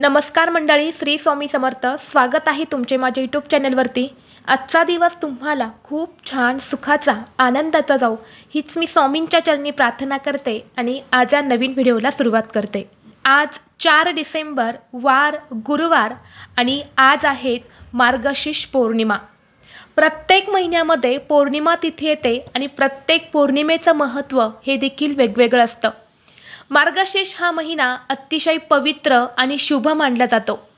नमस्कार मंडळी श्री स्वामी समर्थ. स्वागत आहे तुमचे माझ्या यूट्यूब चॅनलवरती आजचा दिवस तुम्हाला खूप छान सुखाचा आनंदाचा जाऊ हीच मी स्वामींच्या चरणी प्रार्थना करते आणि आज या नवीन व्हिडिओला सुरुवात करते. आज चार डिसेंबर वार गुरुवार आणि आज आहेत मार्गशीर्ष पौर्णिमा. प्रत्येक महिन्यामध्ये पौर्णिमा तिथी येते आणि प्रत्येक पौर्णिमेचं महत्त्व हे देखील वेगवेगळं असतं. मार्गशीर्ष हा महिना अतिशय पवित्र आणि शुभ मानला जातो.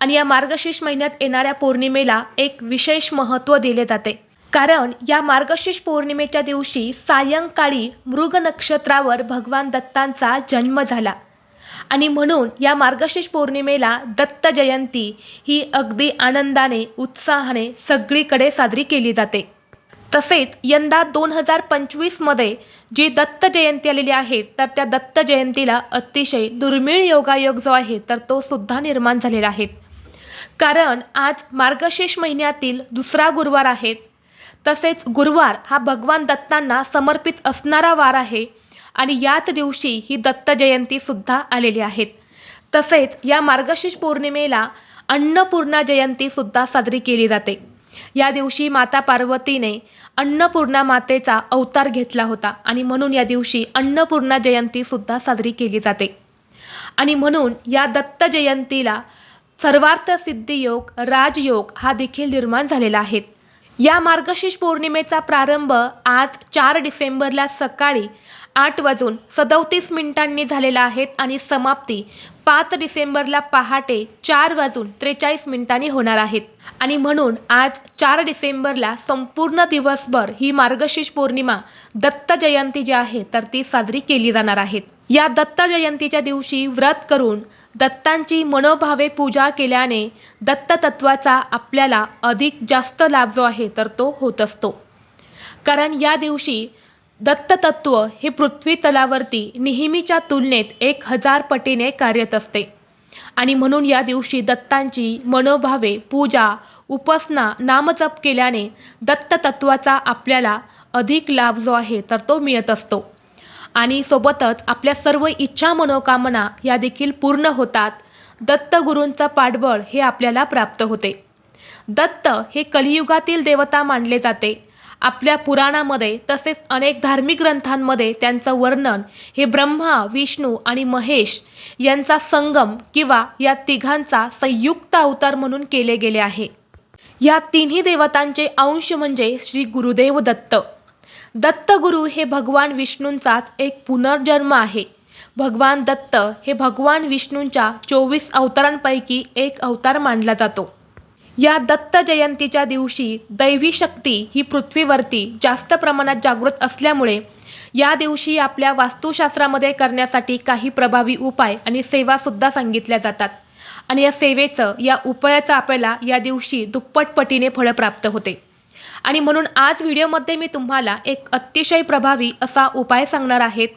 आणि या मार्गशीर्ष महिन्यात येणाऱ्या पौर्णिमेला एक विशेष महत्त्व दिले जाते. कारण या मार्गशीर्ष पौर्णिमेच्या दिवशी सायंकाळी मृग नक्षत्रावर भगवान दत्तांचा जन्म झाला. आणि म्हणून या मार्गशीर्ष पौर्णिमेला दत्त जयंती ही अगदी आनंदाने उत्साहाने सगळीकडे साजरी केली जाते. तसेच यंदा दोन हजार पंचवीसमध्ये जी दत्त जयंती आलेली आहे तर त्या दत्त जयंतीला अतिशय दुर्मिळ योगायोग जो आहे तर तो सुद्धा निर्माण झालेला आहे. कारण आज मार्गशीर्ष महिन्यातील दुसरा गुरुवार आहे. तसेच गुरुवार हा भगवान दत्तांना समर्पित असणारा वार आहे आणि याच दिवशी ही दत्त जयंतीसुद्धा आलेली आहे. तसेच या मार्गशीर्ष पौर्णिमेला अन्नपूर्णा जयंतीसुद्धा साजरी केली जाते. या दिवशी माता पार्वतीने अन्नपूर्णा मातेचा अवतार घेतला होता आणि म्हणून या दिवशी अन्नपूर्णा जयंतीसुद्धा साजरी केली जाते. आणि म्हणून या दत्त जयंतीला सर्वार्थ सिद्धियोग राजयोग हा देखील निर्माण झालेला आहे. या मार्गशीर्ष पौर्णिमेचा प्रारंभ आज चार डिसेंबरला सकाळी आठ वाजून सदोतीस मिनिटांनी झालेला आहे आणि समाप्ती पाच डिसेंबरला पहाटे चार वाजून त्रेचाळीस मिनिटांनी होणार आहेत. आणि म्हणून आज चार डिसेंबरला संपूर्ण दिवसभर ही मार्गशीर्ष पौर्णिमा दत्त जयंती जी आहे तर ती साजरी केली जाणार आहेत या दत्त जयंतीच्या दिवशी व्रत करून दत्तांची मनोभावे पूजा केल्याने दत्ततत्वाचा आपल्याला अधिक जास्त लाभ जो आहे तर तो होत असतो. कारण या दिवशी दत्ततत्व हे पृथ्वी तलावरती नेहमीच्या तुलनेत एक हजार पटीने कार्यत असते. आणि म्हणून या दिवशी दत्तांची मनोभावे पूजा उपासना नामजप केल्याने दत्ततत्वाचा आपल्याला अधिक लाभ जो आहे तर तो मिळत असतो. आणि सोबतच आपल्या सर्व इच्छा मनोकामना या देखील पूर्ण होतात. दत्तगुरूंचं पाठबळ हे आपल्याला प्राप्त होते. दत्त हे कलियुगातील देवता मानले जाते. आपल्या पुराणामध्ये तसेच अनेक धार्मिक ग्रंथांमध्ये त्यांचं वर्णन हे ब्रह्मा विष्णू आणि महेश यांचा संगम किंवा या तिघांचा संयुक्त अवतार म्हणून केले गेले आहे. या तिन्ही देवतांचे अंश म्हणजे श्री गुरुदेव दत्त. दत्तगुरु हे भगवान विष्णूंचाच एक पुनर्जन्म आहे. भगवान दत्त हे भगवान विष्णूंच्या चोवीस अवतारांपैकी एक अवतार मानला जातो. या दत्त जयंतीच्या दिवशी दैवी शक्ती ही पृथ्वीवरती जास्त प्रमाणात जागृत असल्यामुळे या दिवशी आपल्या वास्तुशास्त्रामध्ये करण्यासाठी काही प्रभावी उपाय आणि सेवासुद्धा सांगितल्या जातात. आणि या सेवेचं या उपायाचं आपल्याला या दिवशी दुप्पट पटीने फळं प्राप्त होते. आणि म्हणून आज व्हिडिओमध्ये मी तुम्हाला एक अतिशय प्रभावी असा उपाय सांगणार आहेत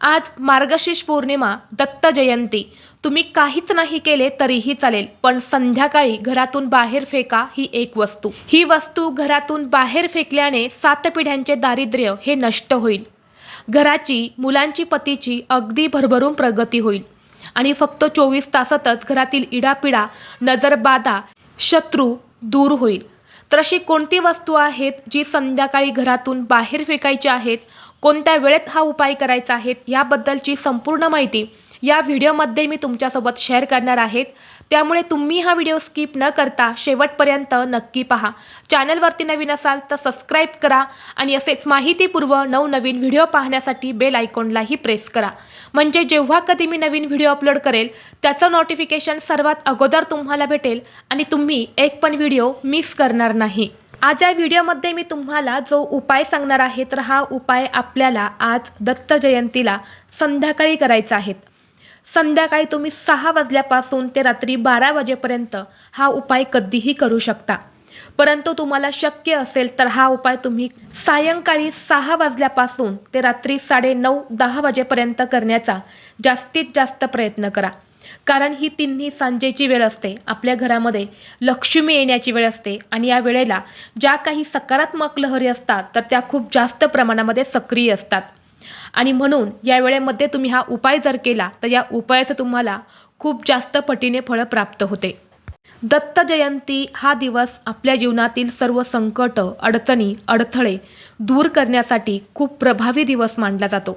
आज मार्गशीर्ष पौर्णिमा दत्त जयंती. तुम्ही काहीच नाही केले तरीही चालेल पण संध्याकाळी घरातून बाहेर फेका ही एक वस्तू. ही वस्तू घरातून बाहेर फेकल्याने सात पिढ्यांचे दारिद्र्य हे नष्ट होईल. घराची मुलांची पतीची अगदी भरभरून प्रगती होईल. आणि फक्त चोवीस तासातच घरातील इडापिडा नजरबाधा शत्रू दूर होईल. तर अशी कोणती वस्तू आहेत जी संध्याकाळी घरातून बाहेर फेकायची आहेत? कोणत्या वेळेत हा उपाय करायचा आहे? याबद्दलची संपूर्ण माहिती या व्हिडिओमध्ये मी तुमच्यासोबत शेअर करणार आहेत. त्यामुळे तुम्ही हा व्हिडिओ स्किप न करता शेवटपर्यंत नक्की पहा. चॅनलवरती नवीन असाल तर सबस्क्राईब करा आणि असेच माहितीपूर्व नवनवीन व्हिडिओ पाहण्यासाठी बेल आयकॉनलाही प्रेस करा. म्हणजे जेव्हा कधी मी नवीन व्हिडिओ अपलोड करेल त्याचं नोटिफिकेशन सर्वात अगोदर तुम्हाला भेटेल आणि तुम्ही एक पण व्हिडिओ मिस करणार नाही. आज या व्हिडिओमध्ये मी तुम्हाला जो उपाय सांगणार आहे तर हा उपाय आपल्याला आज दत्त जयंतीला संध्याकाळी करायचा आहे. संध्याकाळी तुम्ही सहा वाजल्यापासून ते रात्री बारा वाजेपर्यंत हा उपाय कधीही करू शकता. परंतु तुम्हाला शक्य असेल तर हा उपाय तुम्ही सायंकाळी सहा वाजल्यापासून ते रात्री साडे नऊ दहा वाजेपर्यंत करण्याचा जास्तीत जास्त प्रयत्न करा. कारण ही तिन्ही सांजेची वेळ असते. आपल्या घरामध्ये लक्ष्मी येण्याची वेळ असते आणि या वेळेला ज्या काही सकारात्मक लहरी असतात तर त्या खूप जास्त प्रमाणामध्ये सक्रिय असतात. आणि म्हणून या वेळेमध्ये तुम्ही हा उपाय जर केला तर या उपायाचं तुम्हाला खूप जास्त पटीने फळं प्राप्त होते. दत्त जयंती हा दिवस आपल्या जीवनातील सर्व संकट अडचणी अडथळे दूर करण्यासाठी खूप प्रभावी दिवस मानला जातो.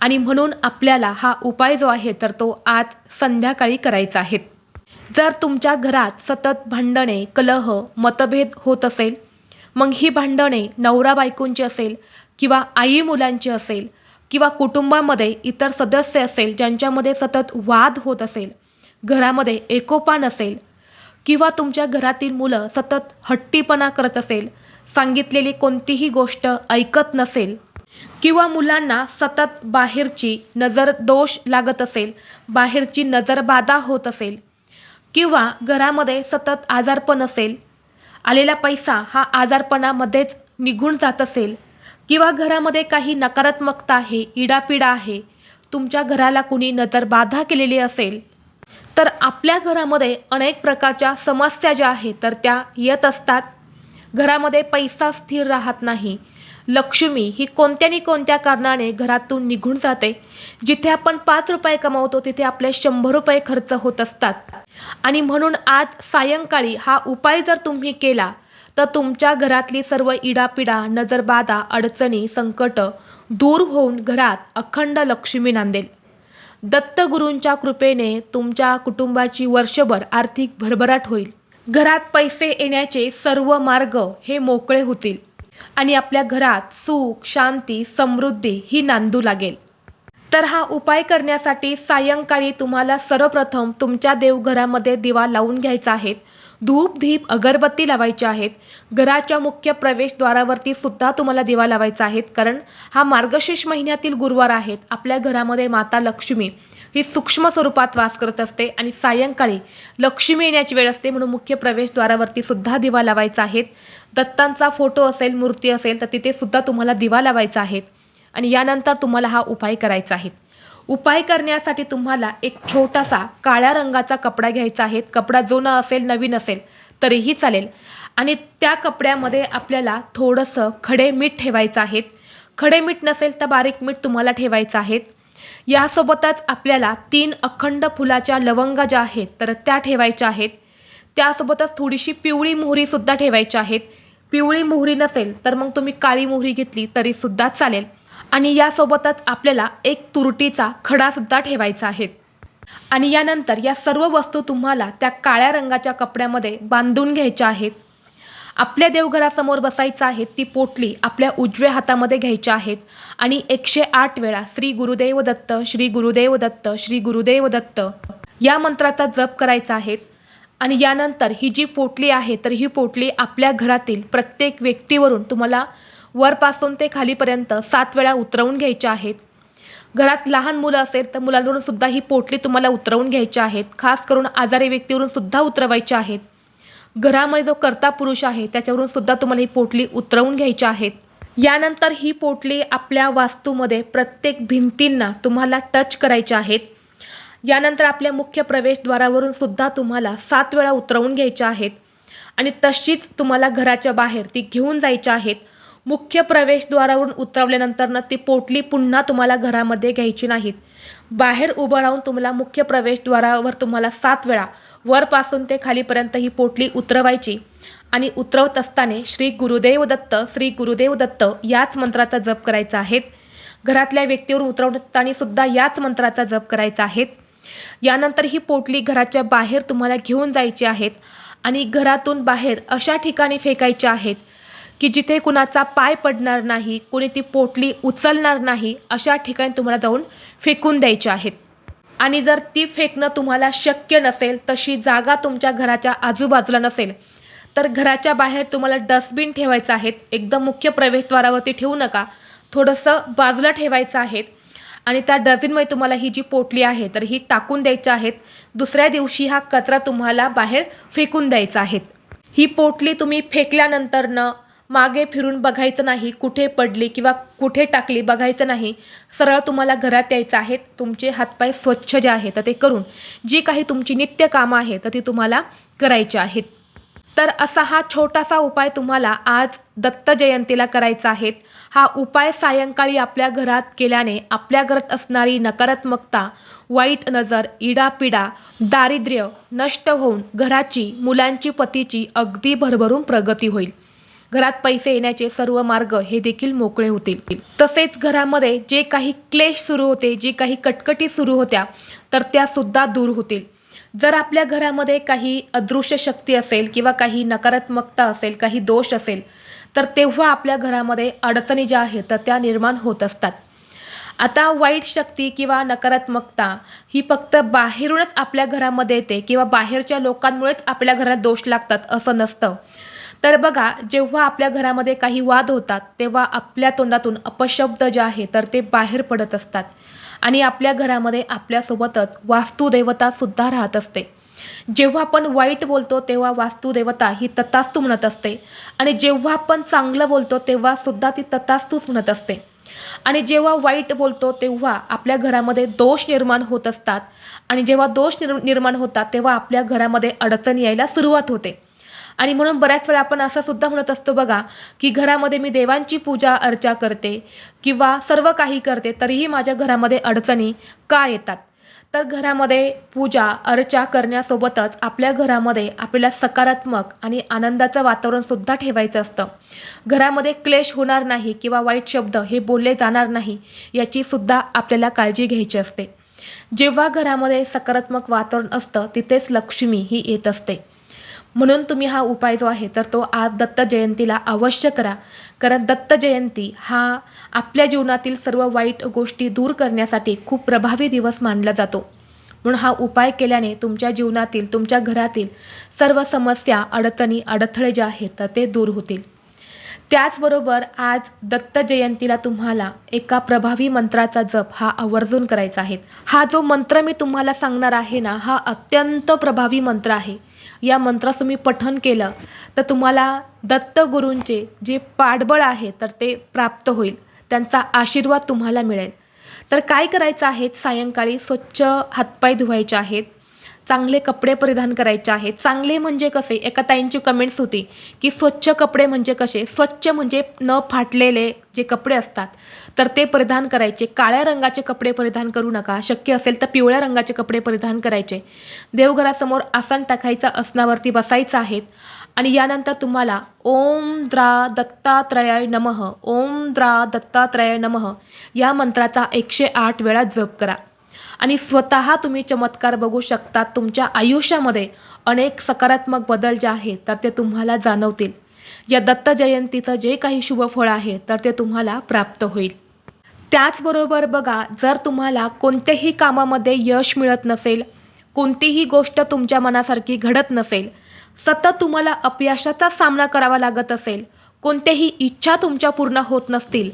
आणि म्हणून आपल्याला हा उपाय जो आहे तर तो आज संध्याकाळी करायचा आहे. जर तुमच्या घरात सतत भांडणे कलह मतभेद होत असेल मग ही भांडणे नवरा बायकोंची असेल किंवा आई मुलांची असेल किंवा कुटुंबामध्ये इतर सदस्य असेल ज्यांच्यामध्ये सतत वाद होत असेल घरामध्ये एकोपा नसेल किंवा तुमच्या घरातील मुलं सतत हट्टीपणा करत असेल सांगितलेली कोणतीही गोष्ट ऐकत नसेल किंवा मुलांना सतत बाहेरची नजर दोष लागत असेल बाहेरची नजरबाधा होत असेल किंवा घरामध्ये सतत आजारपण असेल आलेला पैसा हा आजारपणामध्येच निघून जात असेल किंवा घरामध्ये काही नकारात्मकता आहे इडापिडा आहे तुमच्या घराला कुणी नजरबाधा केलेली असेल तर आपल्या घरामध्ये अनेक प्रकारच्या समस्या ज्या आहेत तर त्या येत असतात. घरामध्ये पैसा स्थिर राहत नाही. लक्ष्मी ही कोणत्या नि कोणत्या कारणाने घरातून निघून जाते. जिथे आपण पाच रुपये कमवतो तिथे आपले शंभर रुपये खर्च होत असतात. आणि म्हणून आज सायंकाळी हा उपाय जर तुम्ही केला तर तुमच्या घरातली सर्व इडापिडा नजरबाधा अडचणी संकट दूर होऊन घरात अखंड लक्ष्मी नांदेल. दत्तगुरूंच्या कृपेने तुमच्या कुटुंबाची वर्षभर आर्थिक भरभराट होईल. घरात पैसे येण्याचे सर्व मार्ग हे मोकळे होतील आणि आपल्या घरात सुख शांती समृद्धी ही नांदू लागेल. तर हा उपाय करण्यासाठी सायंकाळी तुम्हाला सर्वप्रथम तुमच्या देवघरामध्ये दिवा लावून घ्यायचा आहे. धूप धीप अगरबत्ती लावायची आहेत. घराच्या मुख्य प्रवेशद्वारावरती सुद्धा तुम्हाला दिवा लावायचा आहे कारण हा मार्गशीर्ष महिन्यातील गुरुवार आहेत. आपल्या घरामध्ये माता लक्ष्मी ही सूक्ष्म स्वरूपात वास करत असते आणि सायंकाळी लक्ष्मी येण्याची वेळ असते म्हणून मुख्य प्रवेशद्वारावरती सुद्धा दिवा लावायचा आहे दत्तांचा फोटो असेल मूर्ती असेल तर तिथे सुद्धा तुम्हाला दिवा लावायचा आहे आणि यानंतर तुम्हाला हा उपाय करायचा आहे उपाय करण्यासाठी तुम्हाला एक छोटासा काळ्या रंगाचा कपडा घ्यायचा आहे. कपडा जुना असेल नवीन असेल तरीही चालेल. आणि त्या कपड्यामध्ये आपल्याला थोडंसं खडे मीठ ठेवायचं आहे. खडे मीठ नसेल तर बारीक मीठ तुम्हाला ठेवायचं आहे. यासोबतच आपल्याला तीन अखंड फुलाच्या लवंगा ज्या आहेत तर त्या ठेवायच्या आहेत. त्यासोबतच थोडीशी पिवळी मोहरीसुद्धा ठेवायची आहेत पिवळी मोहरी नसेल तर मग तुम्ही काळी मोहरी घेतली तरीसुद्धा चालेल. आणि यासोबतच आपल्याला एक तुरटीचा खडासुद्धा ठेवायचा आहे. आणि यानंतर या सर्व वस्तू तुम्हाला त्या काळ्या रंगाच्या कपड्यामध्ये बांधून घ्यायच्या आहेत. आपल्या देवघरासमोर बसायचं आहे ती पोटली आपल्या उजव्या हातामध्ये घ्यायच्या आहेत. आणि एकशे आठ वेळा श्री गुरुदेव दत्त श्री गुरुदेव दत्त श्री गुरुदेव दत्त या मंत्राचा जप करायचा आहे. आणि यानंतर ही जी पोटली आहे तर ही पोटली आपल्या घरातील प्रत्येक व्यक्तीवरून तुम्हाला वरपासून ते खालीपर्यंत सात वेळा उतरवून घ्यायच्या आहेत. घरात लहान मुलं असेल तर मुलांवरून सुद्धा ही पोटली तुम्हाला उतरवून घ्यायची आहेत. खास करून आजारी व्यक्तीवरून सुद्धा उतरवायची आहेत. घरामध्ये जो कर्ता पुरुष आहे त्याच्यावरून सुद्धा तुम्हाला ही पोटली उतरवून घ्यायची आहेत. यानंतर ही पोटली आपल्या वास्तूमध्ये प्रत्येक भिंतींना तुम्हाला टच करायच्या आहेत. यानंतर आपल्या मुख्य प्रवेशद्वारावरून सुद्धा तुम्हाला सात वेळा उतरवून घ्यायच्या आहेत. आणि तशीच तुम्हाला घराच्या बाहेर ती घेऊन जायच्या आहेत. मुख्य प्रवेशद्वारावरून उतरवल्यानंतरनं ती पोटली पुन्हा तुम्हाला घरामध्ये घ्यायची नाहीत. बाहेर उभं राहून तुम्हाला मुख्य प्रवेशद्वारावर तुम्हाला सात वेळा वरपासून ते खालीपर्यंत ही पोटली उतरवायची. आणि उतरवत असताना श्री गुरुदेव दत्त श्री गुरुदेव दत्त याच मंत्राचा जप करायचा आहे घरातल्या व्यक्तीवरून उतरवताना सुद्धा याच मंत्राचा जप करायचा आहे यानंतर ही पोटली घराच्या बाहेर तुम्हाला घेऊन जायची आहेत. आणि घरातून बाहेर अशा ठिकाणी फेकायच्या आहेत. की जिथे कुणाचा पाय पडणार नाही कुणी ती पोटली उचलणार नाही अशा ठिकाणी तुम्हाला जाऊन फेकून द्यायच्या आहेत. आणि जर ती फेकणं तुम्हाला शक्य नसेल तशी जागा तुमच्या घराच्या आजूबाजूला नसेल तर घराच्या बाहेर तुम्हाला डस्टबिन ठेवायचं आहेत. एकदम मुख्य प्रवेशद्वारावरती ठेवू नका. थोडंसं बाजूला ठेवायचं आहे आणि त्या डस्टबिनमध्ये तुम्हाला ही जी पोटली आहे तर ही टाकून द्यायची आहेत. दुसऱ्या दिवशी हा कचरा तुम्हाला बाहेर फेकून द्यायचा आहे. ही पोटली तुम्ही फेकल्यानंतरनं मागे फिरून बघायचं नाही कुठे पडली किंवा कुठे टाकली बघायचं नाही. सरळ तुम्हाला घरात यायचं आहे तुमचे हातपाय स्वच्छ जे आहेत तर ते करून. जी काही तुमची नित्य कामं आहेत तर ती तुम्हाला करायची आहेत. तर असा हा छोटासा उपाय तुम्हाला आज दत्त जयंतीला करायचा आहे. हा उपाय सायंकाळी आपल्या घरात केल्याने आपल्या घरात असणारी नकारात्मकता वाईट नजर इडापिडा दारिद्र्य नष्ट होऊन घराची मुलांची पतीची अगदी भरभरून प्रगती होईल. घरात पैसे येण्याचे सर्व मार्ग हे देखील मोकळे होतील. तसेच घरामध्ये जे काही क्लेश सुरू होते जे काही कटकटी सुरू होत्या तर त्या सुद्धा दूर होतील. जर आपल्या घरामध्ये काही अदृश्य शक्ती असेल किंवा काही नकारात्मकता असेल काही दोष असेल तर तेव्हा आपल्या घरामध्ये अडचणी ज्या आहेत तर त्या निर्माण होत असतात. आता वाईट शक्ती किंवा नकारात्मकता ही फक्त बाहेरूनच आपल्या घरामध्ये येते किंवा बाहेरच्या लोकांमुळेच आपल्या घरात दोष लागतात असं नसतं. तर बघा जेव्हा आपल्या घरामध्ये काही वाद होतात तेव्हा आपल्या तोंडातून अपशब्द जे आहे तर ते बाहेर पडत असतात. आणि आपल्या घरामध्ये आपल्यासोबतच वास्तुदेवतासुद्धा राहत असते. जेव्हा आपण वाईट बोलतो तेव्हा वास्तुदेवता ही ततास्तू म्हणत असते. आणि जेव्हा आपण चांगलं बोलतो तेव्हा सुद्धा ती ततास्तूच म्हणत असते. आणि जेव्हा वाईट बोलतो तेव्हा आपल्या घरामध्ये दोष निर्माण होत असतात. आणि जेव्हा दोष निर्माण होतात तेव्हा आपल्या घरामध्ये अडचण यायला सुरुवात होते. आणि म्हणून बऱ्याच वेळा आपण असं सुद्धा म्हणत असतो बघा की घरामध्ये मी देवांची पूजा अर्चा करते किंवा सर्व काही करते तरीही माझ्या घरामध्ये अडचणी का येतात? तर घरामध्ये पूजा अर्चा करण्यासोबतच आपल्या घरामध्ये आपल्याला सकारात्मक आणि आनंदाचं वातावरणसुद्धा ठेवायचं असतं. घरामध्ये क्लेश होणार नाही किंवा वाईट शब्द हे बोलले जाणार नाही याचीसुद्धा आपल्याला काळजी घ्यायची असते. जेव्हा घरामध्ये सकारात्मक वातावरण असतं तिथेच लक्ष्मी ही येत असते. म्हणून तुम्ही हा उपाय जो आहे तर तो आज दत्त जयंतीला अवश्य करा. कारण दत्त जयंती हा आपल्या जीवनातील सर्व वाईट गोष्टी दूर करण्यासाठी खूप प्रभावी दिवस मानला जातो. म्हणून हा उपाय केल्याने तुमच्या जीवनातील तुमच्या घरातील सर्व समस्या अडचणी अडथळे जे आहेत तर ते दूर होतील. त्याचबरोबर आज दत्त जयंतीला तुम्हाला एका प्रभावी मंत्राचा जप हा आवर्जून करायचा आहे. हा जो मंत्र मी तुम्हाला सांगणार आहे ना हा अत्यंत प्रभावी मंत्र आहे. या मंत्राचं मी पठन केलं तर तुम्हाला दत्तगुरूंचे जे पाठबळ आहे तर ते प्राप्त होईल. त्यांचा आशीर्वाद तुम्हाला मिळेल. तर काय करायचं आहे? सायंकाळी स्वच्छ हातपाय धुवायचे आहेत. चांगले कपडे परिधान करायचे आहेत. चांगले म्हणजे कसे? एका ताईंची कमेंट्स होती की स्वच्छ कपडे म्हणजे कसे? स्वच्छ म्हणजे न फाटलेले जे कपडे असतात तर ते परिधान करायचे. काळ्या रंगाचे कपडे परिधान करू नका. शक्य असेल तर पिवळ्या रंगाचे कपडे परिधान करायचे. देवघरासमोर आसन टाकायचं आसनावरती बसायचं आहेत. आणि यानंतर तुम्हाला ओम द्रा दत्तात्रयाय नमः ओम द्रा दत्तात्रयाय नमः या मंत्राचा एकशे आठ वेळा जप करा. आणि स्वतः तुम्ही चमत्कार बघू शकता. तुमच्या आयुष्यामध्ये अनेक सकारात्मक बदल जे आहेत तर ते तुम्हाला जाणवतील. या दत्त जयंतीचं जे काही शुभफळ आहे तर ते तुम्हाला प्राप्त होईल. त्याचबरोबर बघा जर तुम्हाला कोणत्याही कामामध्ये यश मिळत नसेल कोणतीही गोष्ट तुमच्या मनासारखी घडत नसेल सतत तुम्हाला अपयशाचा सामना करावा लागत असेल कोणत्याही इच्छा तुमच्या पूर्ण होत नसतील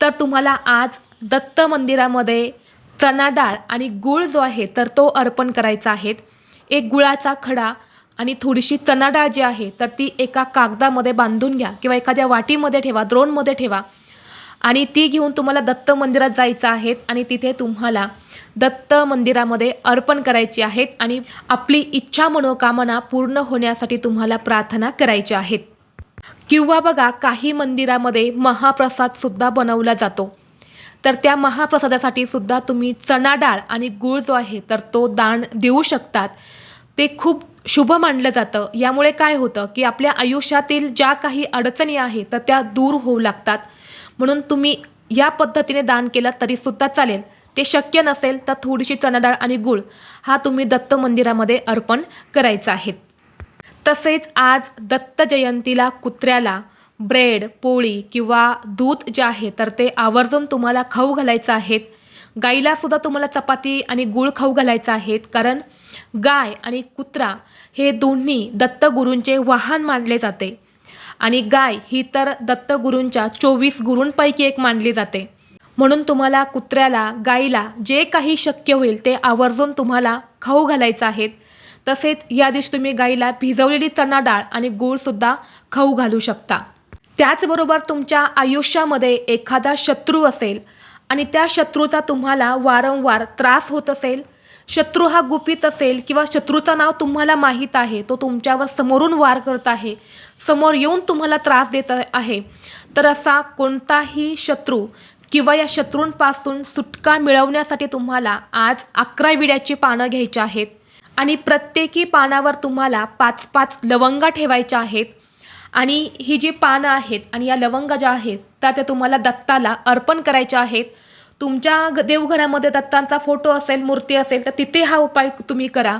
तर तुम्हाला आज दत्त मंदिरामध्ये चना डाळ आणि गूळ जो आहे तर तो अर्पण करायचा आहे. एक गुळाचा खडा आणि थोडीशी चना डाळ जी आहे तर ती एका कागदामध्ये बांधून घ्या किंवा एखाद्या वाटीमध्ये ठेवा द्रोणमध्ये ठेवा. आणि ती घेऊन तुम्हाला दत्त मंदिरात जायचं आहे आणि तिथे तुम्हाला दत्त मंदिरामध्ये अर्पण करायची आहेत आणि आपली इच्छा मनोकामना पूर्ण होण्यासाठी तुम्हाला प्रार्थना करायची आहेत किंवा बघा काही मंदिरामध्ये महाप्रसादसुद्धा बनवला जातो. तर त्या महाप्रसादासाठी सुद्धा तुम्ही चणा डाळ आणि गूळ जो आहे तर तो दान देऊ शकतात. ते खूप शुभ मानलं जातं. यामुळे काय होतं की आपल्या आयुष्यातील ज्या काही अडचणी आहेत तर त्या दूर होऊ लागतात. म्हणून तुम्ही या पद्धतीने दान केलं तरीसुद्धा चालेल. ते शक्य नसेल तर थोडीशी चणाडाळ आणि गूळ हा तुम्ही दत्त मंदिरामध्ये अर्पण करायचा आहे. तसेच आज दत्त जयंतीला कुत्र्याला ब्रेड पोळी किंवा दूध जे आहे तर ते आवर्जून तुम्हाला खाऊ घालायचं आहेत. गाईला सुद्धा तुम्हाला चपाती आणि गूळ खाऊ घालायचं आहेत कारण गाय आणि कुत्रा हे दोन्ही दत्तगुरूंचे वाहन मानले जाते. आणि गाय ही तर दत्तगुरूंच्या चोवीस गुरूंपैकी एक मानली जाते. म्हणून तुम्हाला कुत्र्याला गाईला जे काही शक्य होईल ते आवर्जून तुम्हाला खाऊ घालायचं आहेत. तसेच या दिवशी तुम्ही गाईला भिजवलेली चणा डाळ आणि गूळसुद्धा खाऊ घालू शकता. त्याचबरोबर तुमच्या आयुष्यामध्ये एखादा शत्रू असेल आणि त्या शत्रूचा तुम्हाला वारंवार त्रास होत असेल शत्रू हा गुपित असेल किंवा शत्रूचं नाव तुम्हाला माहीत आहे तो तुमच्यावर समोरून वार करत आहे समोर येऊन तुम्हाला त्रास देत आहे तर असा कोणताही शत्रू किंवा या शत्रूंपासून सुटका मिळवण्यासाठी तुम्हाला आज अकरा विड्याची पानं घ्यायची आहेत आणि प्रत्येकी पानावर तुम्हाला पाच पाच लवंगा ठेवायच्या आहेत. आणि ही जी पानं आहेत आणि या लवंगा ज्या आहेत त्या त्या तुम्हाला दत्ताला अर्पण करायच्या आहेत. तुमच्या ग- देवघरामध्ये दत्तांचा फोटो असेल मूर्ती असेल तर तिथे हा उपाय तुम्ही करा.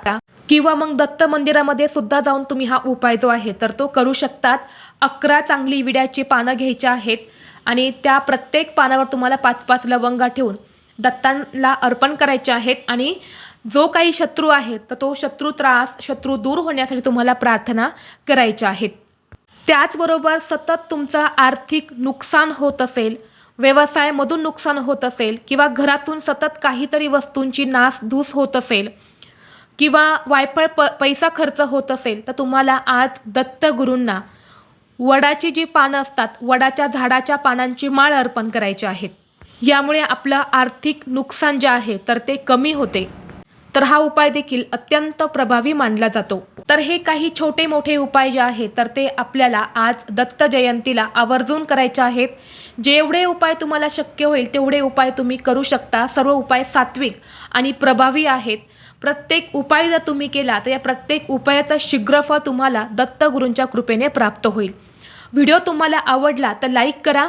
किंवा मग दत्त मंदिरामध्ये सुद्धा जाऊन तुम्ही हा उपाय जो आहे तर तो करू शकतात. अकरा चांगली विड्याची पानं घ्यायची आहेत आणि त्या प्रत्येक पानावर तुम्हाला पाच पाच लवंगा ठेवून दत्तांना अर्पण करायचे आहेत. आणि जो काही शत्रू आहे तर तो शत्रू त्रास शत्रू दूर होण्यासाठी तुम्हाला प्रार्थना करायच्या आहेत. त्याचबरोबर सतत तुमचं आर्थिक नुकसान होत असेल व्यवसायामधून नुकसान होत असेल किंवा घरातून सतत काहीतरी वस्तूंची नासधूस होत असेल किंवा वायफळ प पैसा खर्च होत असेल तर तुम्हाला आज दत्तगुरूंना वडाची जी पानं असतात वडाच्या झाडाच्या पानांची माळ अर्पण करायची आहेत. यामुळे आपलं आर्थिक नुकसान जे आहे तर ते कमी होते. तर हा उपाय देखील अत्यंत प्रभावी मानला जातो. तर हे काही छोटे मोठे उपाय जे आहेत तर ते आपल्याला आज दत्त जयंतीला आवर्जून करायचे आहेत. जेवढे उपाय तुम्हाला शक्य होईल तेवढे उपाय तुम्ही करू शकता. सर्व उपाय सात्विक आणि प्रभावी आहेत. प्रत्येक उपाय जर तुम्ही केला तर या प्रत्येक उपायाचं शीघ्रफळ तुम्हाला दत्तगुरूंच्या कृपेने प्राप्त होईल. व्हिडिओ तुम्हाला आवडला तर लाईक करा.